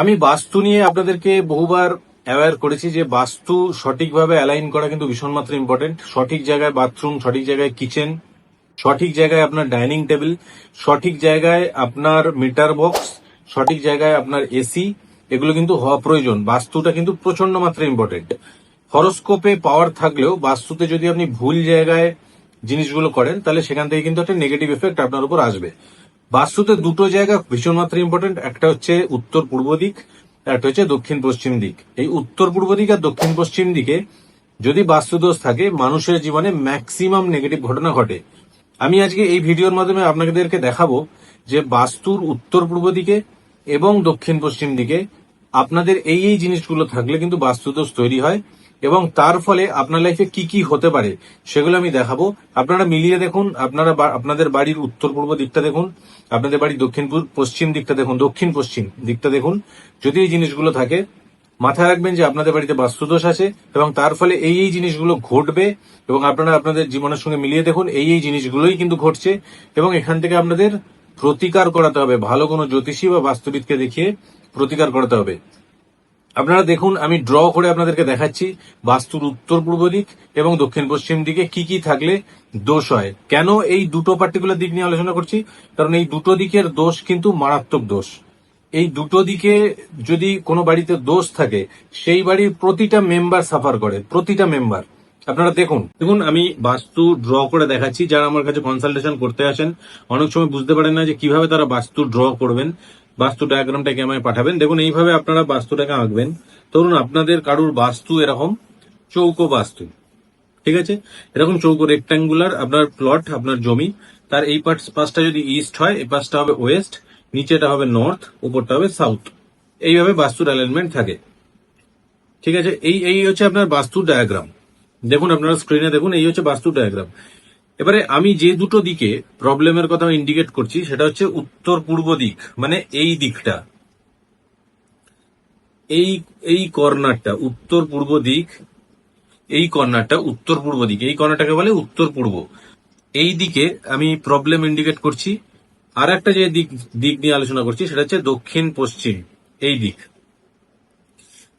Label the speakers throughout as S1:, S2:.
S1: আমি বাস্তু নিয়ে আপনাদেরকে বহুবার অ্যাওয়ার করেছি যে বাস্তু সঠিকভাবে অ্যালাইন করা কিন্তু ভীষণ মাত্রা ইম্পর্টেন্ট সঠিক জায়গায় বাথরুম সঠিক জায়গায় কিচেন সঠিক জায়গায় আপনার ডাইনিং টেবিল সঠিক জায়গায় আপনার মিটার বক্স সঠিক জায়গায় আপনার এসি এগুলো কিন্তু হওয়া প্রয়োজন। বাস্তুটা কিন্তু প্রচণ্ড মাত্রা ইম্পর্টেন্ট হরস্কোপে পাওয়ার থাকলেও বাস্তুতে যদি আপনি ভুল জায়গায় জিনিসগুলো করেন, তাহলে সেখান থেকে কিন্তু একটা নেগেটিভ এফেক্ট আপনার উপর আসবে। বাস্তুতে দুটো জায়গা ভীষণ মাত্রা ইম্পর্টেন্ট একটা হচ্ছে উত্তর পূর্ব দিক একটা হচ্ছে দক্ষিণ পশ্চিম দিক। এই উত্তর পূর্ব দিক আর দক্ষিণ পশ্চিম দিকে যদি বাস্তুদোষ থাকে, মানুষের জীবনে ম্যাক্সিমাম নেগেটিভ ঘটনা ঘটে। আমি আজকে এই ভিডিওর মাধ্যমে আপনাদেরকে দেখাবো যে বাস্তুর উত্তর পূর্ব দিকে এবং দক্ষিণ পশ্চিম দিকে আপনাদের এই এই জিনিসগুলো থাকলে কিন্তু বাস্তুদোষ তৈরি হয়। এবং তার ফলে আপনার লাইফে কি কি হতে পারে, সেগুলো আমি দেখাবো। আপনারা মিলিয়ে দেখুন, আপনারা আপনাদের বাড়ির উত্তর পূর্ব দিকটা দেখুন, আপনাদের বাড়ির দক্ষিণ পশ্চিম দিকটা দেখুন দক্ষিণ পশ্চিম দিকটা দেখুন। যদি এই জিনিসগুলো থাকে, মাথায় রাখবেন যে আপনাদের বাড়িতে বাস্তুদোষ আছে এবং তার ফলে এই এই জিনিসগুলো ঘটবে এবং আপনারা আপনাদের জীবনের সঙ্গে মিলিয়ে দেখুন, এই এই জিনিসগুলোই কিন্তু ঘটছে এবং এখান থেকে আপনাদের প্রতিকার করাতে হবে। ভালো কোনো জ্যোতিষী বা বাস্তুবিদকে দেখিয়ে প্রতিকার করাতে হবে। আপনারা দেখুন, আমি ড্র করে আপনাদেরকে দেখাচ্ছি বাস্তুর উত্তর পূর্ব দিক এবং দক্ষিণ পশ্চিম দিকে কি কি থাকলে দোষ হয়। কেন এই দুটো পার্টিকুলার দিক নিয়ে আলোচনা করছি? কারণ এই দুটো দিকের দোষ কিন্তু মারাত্মক দোষ। এই দুটো দিকে যদি কোনো বাড়িতে দোষ থাকে, সেই বাড়ির প্রতিটা মেম্বার সাফার করে, প্রতিটা মেম্বার আপনারা দেখুন। দেখুন, আমি বাস্তু ড্র করে দেখাচ্ছি। যারা আমার কাছে কনসালটেশন করতে আসেন, অনেক সময় বুঝতে পারেন না যে কীভাবে তারা বাস্তু ড্র করবেন। বাস্তু ডায়াগ্রামটাকে আমায় পাঠাবেন। দেখুন, এইভাবে আপনারা বাস্তুটাকে আঁকবেন। ধরুন, আপনাদের কারুর বাস্তু এরকম? চৌকো বাস্তু। ঠিক আছে? এরকম চৌকো রেক্ট্যাঙ্গুলার আপনার প্লট আপনার জমি। তার এই পার্ট পাশটা যদি ইস্ট হয়, এই পাশটা হবে ওয়েস্ট নিচেটা হবে নর্থ উপরটা হবে সাউথ এইভাবে বাস্তুর অ্যালাইনমেন্ট থাকে। ঠিক আছে? এই এই হচ্ছে আপনার বাস্তু ডায়াগ্রাম দেখুন, আপনারা স্ক্রিনে দেখুন, এই হচ্ছে বাস্তু ডায়াগ্রাম এবারে আমি যে দুটো দিকে প্রবলেমের কথা ইন্ডিকেট করছি, সেটা হচ্ছে উত্তর পূর্ব দিক মানে এই দিকটা। এই এই কর্নারটা উত্তর পূর্ব দিক, এই কর্নারটা উত্তর পূর্ব দিক, এই কর্নারটাকে বলে উত্তর পূর্ব এই দিকে আমি প্রবলেম ইন্ডিকেট করছি। আর একটা যে দিক দিক নিয়ে আলোচনা করছি, সেটা হচ্ছে দক্ষিণ পশ্চিম এই দিক।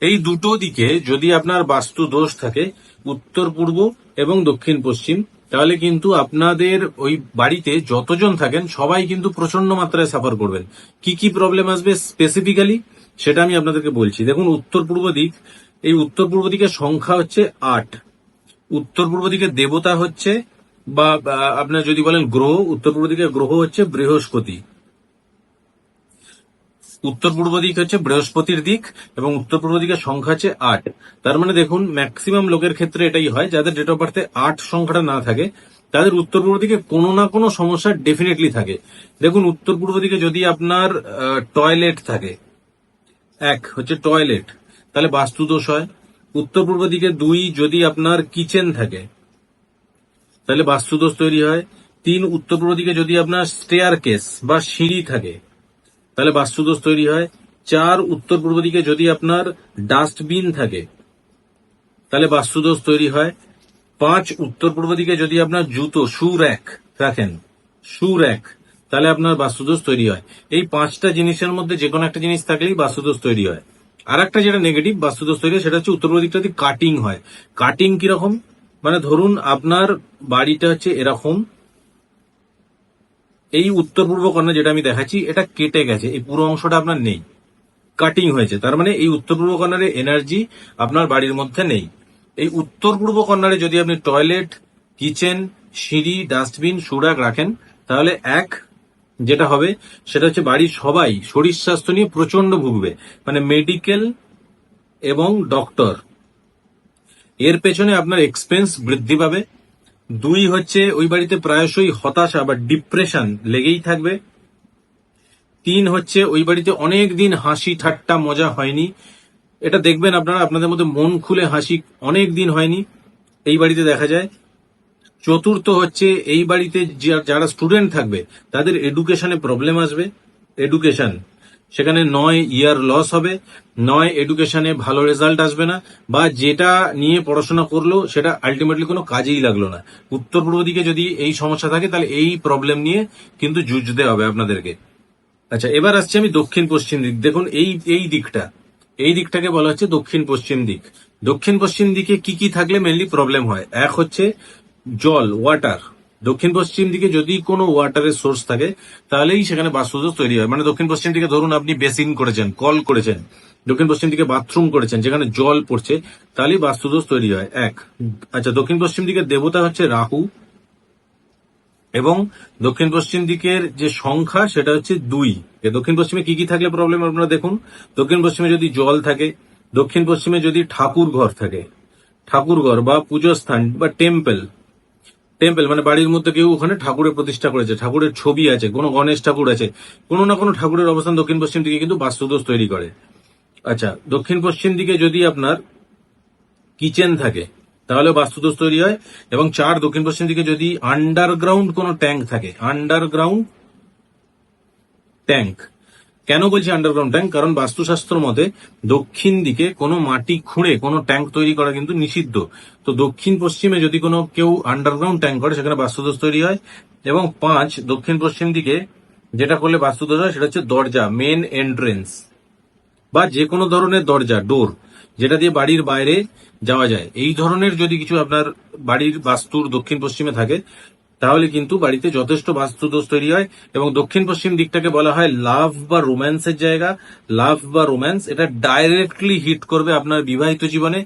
S1: এই দুটো দিকে যদি আপনার বাস্তু দোষ থাকে উত্তর পূর্ব এবং দক্ষিণ পশ্চিম তাহলে কিন্তু আপনাদের ওই বাড়িতে যতজন থাকেন, সবাই কিন্তু প্রচণ্ড মাত্রায় সাফার করবেন। কি কি প্রবলেম আসবে স্পেসিফিক্যালি সেটা আমি আপনাদেরকে বলছি। দেখুন, উত্তর পূর্ব দিক, এই উত্তর পূর্ব দিকের সংখ্যা হচ্ছে আট। উত্তর পূর্ব দিকে দেবতা হচ্ছে বা আপনার যদি বলেন গ্রহ, উত্তর পূর্ব দিকে গ্রহ হচ্ছে বৃহস্পতি। উত্তর পূর্ব দিক হচ্ছে বৃহস্পতির দিক এবং উত্তর পূর্ব দিকের সংখ্যা হচ্ছে আট। তার মানে দেখুন ম্যাক্সিমাম লোকের ক্ষেত্রে এটাই হয়, যাদের ডেট অফ বার্থে আট সংখ্যাটা না থাকে, তাদের উত্তর পূর্ব দিকে কোনো না কোনো সমস্যা ডেফিনেটলি থাকে। দেখুন উত্তর পূর্ব দিকে যদি আপনার টয়লেট থাকে, এক হচ্ছে টয়লেট তাহলে বাস্তুদোষ হয়। উত্তর পূর্ব দিকে দুই যদি আপনার কিচেন থাকে, তাহলে বাস্তুদোষ তৈরি হয়। তিন উত্তর পূর্ব দিকে যদি আপনার স্টেয়ার কেস বা সিঁড়ি থাকে তাহলে বাস্তুদোষ তৈরি হয়। চার উত্তর পূর্ব দিকে যদি আপনার ডাস্টবিন থাকে, তাহলে বাস্তুদোষ তৈরি হয়। পাঁচ উত্তর পূর্ব দিকে যদি আপনার জুতো, শু র্যাক রাখেন, শু র্যাক, তাহলে আপনার বাস্তুদোষ তৈরি হয়। এই পাঁচটা জিনিসের মধ্যে যে কোনো একটা জিনিস থাকলেই বাস্তুদোষ তৈরি হয়। আর একটা যেটা নেগেটিভ বাস্তুদোষ তৈরি হয়, সেটা হচ্ছে উত্তর পূর্ব দিকটা যদি কাটিং হয়। কাটিং কীরকম? মানে ধরুন আপনার বাড়িটা হচ্ছে এরকম এই উত্তর পূর্ব কর্নার যেটা আমি দেখাচ্ছি, এটা কেটে গেছে। এই পুরো অংশটা আপনার নেই। কাটিং হয়েছে। তার মানে এই উত্তর পূর্ব কর্নারে এনার্জি আপনার বাড়ির মধ্যে নেই। এই উত্তর পূর্ব কর্নারে যদি আপনি টয়লেট কিচেন সিঁড়ি ডাস্টবিন সুরাক রাখেন, তাহলে এক যেটা হবে, সেটা হচ্ছে বাড়ির সবাই শরীর স্বাস্থ্য নিয়ে প্রচণ্ড ভুগবে। মানে মেডিকেল এবং ডক্টর এর পেছনে আপনার এক্সপেন্স বৃদ্ধি পাবে। দুই হচ্ছে ওই বাড়িতে প্রায়শই হতাশা বা ডিপ্রেশন লেগেই থাকবে। তিন হচ্ছে ওই বাড়িতে অনেক দিন হাসি ঠাট্টা মজা হয়নি। এটা দেখবেন আপনারা, আপনাদের মধ্যে মন খুলে হাসি অনেক দিন হয়নি। এই বাড়িতে দেখা যায়। চতুর্থ হচ্ছে এই বাড়িতে যারা স্টুডেন্ট থাকবে, তাদের এডুকেশনে প্রবলেম আসবে। এডুকেশন সেখানে নয় ইয়ার লস হবে, নয় এডুকেশনে ভালো রেজাল্ট আসবে না, বা যেটা নিয়ে পড়াশোনা করল সেটা আলটিমেটলি কোনো কাজেই লাগল না। উত্তর পূর্ব দিকে যদি এই সমস্যা থাকে, তাহলে এই প্রবলেম নিয়ে কিন্তু যুঝতে হবে আপনাদেরকে। আচ্ছা এবার আসছি আমি দক্ষিণ পশ্চিম দিক। দেখুন, এই এই দিকটা, এই দিকটাকে বলা হচ্ছে দক্ষিণ পশ্চিম দিক। দক্ষিণ পশ্চিম দিকে কি কি থাকলে মেনলি প্রবলেম হয়? এক হচ্ছে জল ওয়াটার দক্ষিণ পশ্চিম দিকে যদি কোনো ওয়াটারের সোর্স থাকে, তাহলেই সেখানে বাস্তুদোষ তৈরি হয়। মানে দক্ষিণ পশ্চিম দিকে ধরুন আপনি বেসিন করেছেন, কল করেছেন, দক্ষিণ পশ্চিম দিকে বাথরুম করেছেন, যেখানে জল পড়ছে, তাহলেই বাস্তুদোষ তৈরি হয়। এক। আচ্ছা দক্ষিণ পশ্চিম দিকের দেবতা হচ্ছে রাহু এবং দক্ষিণ পশ্চিম দিকের যে সংখ্যা, সেটা হচ্ছে দুই। দক্ষিণ পশ্চিমে কি কি থাকলে প্রবলেম আপনারা দেখুন। দক্ষিণ পশ্চিমে যদি জল থাকে, দক্ষিণ পশ্চিমে যদি ঠাকুর ঘর থাকে ঠাকুর ঘর বা পুজো স্থান বা টেম্পল টেম্পল মানে বাড়ির মধ্যে কেউ ওখানে ঠাকুরের প্রতিষ্ঠা করেছে, ঠাকুরের ছবি আছে, কোনো গণেশ ঠাকুর আছে, কোনো না কোনো ঠাকুরের অবস্থান দক্ষিণ পশ্চিম দিকে কিন্তু বাস্তুদোষ তৈরি করে। আচ্ছা দক্ষিণ পশ্চিম দিকে যদি আপনার কিচেন থাকে, তাহলে বাস্তুদোষ তৈরি হয়, এবং চার দক্ষিণ পশ্চিম দিকে যদি আন্ডারগ্রাউন্ড কোনো ট্যাঙ্ক থাকে আন্ডারগ্রাউন্ড ট্যাঙ্ক কেন বলছি আন্ডারগ্রাউন্ড ট্যাঙ্ক কারণ বাস্তুশাস্ত্র মতে দক্ষিণ দিকে কোনো মাটি খুঁড়ে, কোনো ট্যাঙ্ক তৈরি করা কিন্তু নিষিদ্ধ। তো দক্ষিণ পশ্চিমে যদি কোনো কেউ আন্ডারগ্রাউন্ড ট্যাঙ্ক করে, সেখানে বাস্তুদোষ তৈরি হয়। এবং পাঁচ, দক্ষিণ পশ্চিম দিকে যেটা করলে বাস্তুদোষ হয়, সেটা হচ্ছে দরজা মেন এন্ট্রেন্স বা যে কোনো ধরনের দরজা ডোর যেটা দিয়ে বাড়ির বাইরে যাওয়া যায়। এই ধরনের যদি কিছু আপনার বাড়ির বাস্তুর দক্ষিণ পশ্চিমে থাকে তাহলে কিন্তু বাড়িতে যথেষ্ট বাস্তুদোষ তৈরি হয় এবং দক্ষিণ পশ্চিম দিকটাকে বলা হয় লাভ বা রোম্যান্সের জায়গা। লাভ বা রোম্যান্স, এটা ডাইরেক্টলি হিট করবে আপনার বিবাহিত জীবনে।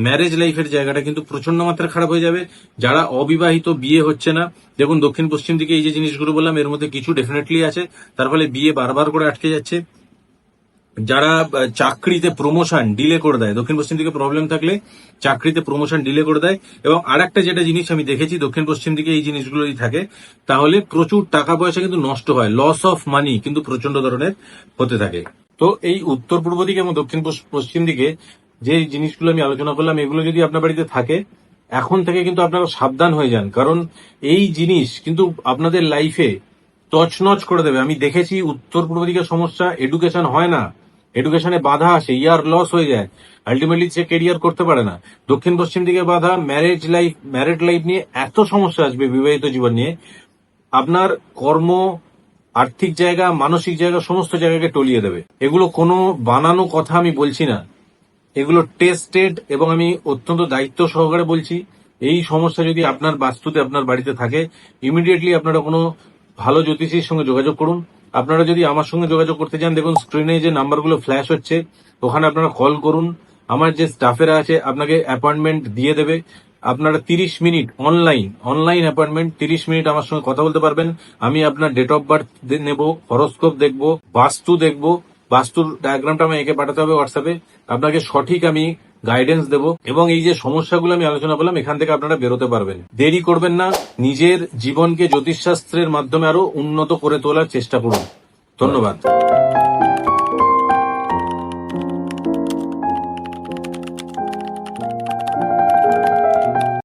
S1: ম্যারেজ লাইফের জায়গাটা কিন্তু প্রচণ্ড মাত্রায় খারাপ হয়ে যাবে। যারা অবিবাহিত, বিয়ে হচ্ছে না, দেখুন দক্ষিণ পশ্চিম দিকে এই যে জিনিসগুলো বললাম, এর মধ্যে কিছু ডেফিনেটলি আছে। তার ফলে বিয়ে বারবার করে আটকে যাচ্ছে। যারা চাকরিতে প্রমোশন ডিলে করে দেয়, দক্ষিণ পশ্চিম দিকে প্রবলেম থাকলে চাকরিতে প্রমোশন ডিলে করে দেয়, এবং আরেকটা যেটা জিনিস আমি দেখেছি দক্ষিণ পশ্চিম দিকে এই জিনিসগুলো যদি থাকে, তাহলে প্রচুর টাকা পয়সা কিন্তু নষ্ট হয় লস অফ মানি কিন্তু প্রচণ্ড ধরনের হতে থাকে। তো এই উত্তর পূর্ব দিকে এবং দক্ষিণ পশ্চিম দিকে যে জিনিসগুলো আমি আলোচনা করলাম, এগুলো যদি আপনার বাড়িতে থাকে, এখন থেকে কিন্তু আপনারা সাবধান হয়ে যান, কারণ এই জিনিস কিন্তু আপনাদের লাইফে তছনছ করে দেবে। আমি দেখেছি উত্তর পূর্ব দিকের সমস্যা এডুকেশন হয় না। এডুকেশনে বাধা আসে ইয়ার লস হয়ে যায়। আলটিমেটলি সে কেরিয়ার করতে পারে না। দক্ষিণ পশ্চিম দিকে বাধা ম্যারেজ লাইফ ম্যারেড লাইফ নিয়ে এত সমস্যা আসবে বিবাহিত জীবন নিয়ে। আপনার কর্ম, আর্থিক জায়গা, মানসিক জায়গা, সমস্ত জায়গাকে টলিয়ে দেবে। এগুলো কোনো বানানো কথা আমি বলছি না। এগুলো টেস্টেড এবং আমি অত্যন্ত দায়িত্ব সহকারে বলছি। এই সমস্যা যদি আপনার বাস্তুতে, আপনার বাড়িতে থাকে ইমিডিয়েটলি আপনারা কোনো ভালো জ্যোতিষীর সঙ্গে যোগাযোগ করুন। আপনারা যদি আমার সঙ্গে যোগাযোগ করতে চান, দেখুন স্ক্রিনে যে নাম্বারগুলো ফ্ল্যাশ হচ্ছে, ওখানে আপনারা কল করুন। আমার যে স্টাফেরা আছে, আপনাকে অ্যাপয়েন্টমেন্ট দিয়ে দেবে। আপনারা তিরিশ মিনিট অনলাইন অনলাইন অ্যাপয়েন্টমেন্ট তিরিশ মিনিট আমার সঙ্গে কথা বলতে পারবেন। আমি আপনার ডেট অফ বার্থ নেব হরস্কোপ দেখব, বাস্তু দেখব। বাস্তুর ডায়াগ্রামটা আমি এঁকে পাঠাতে হবে হোয়াটসঅ্যাপে আপনাকে সঠিক আমি গাইডেন্স দেব। এবং এই যে সমস্যাগুলো আমি আলোচনা করলাম, এখান থেকে আপনারা বেরোতে পারবেন। দেরি করবেন না, নিজের জীবনকে জ্যোতিষশাস্ত্রের মাধ্যমে আরও উন্নত করে তোলার চেষ্টা করুন। ধন্যবাদ।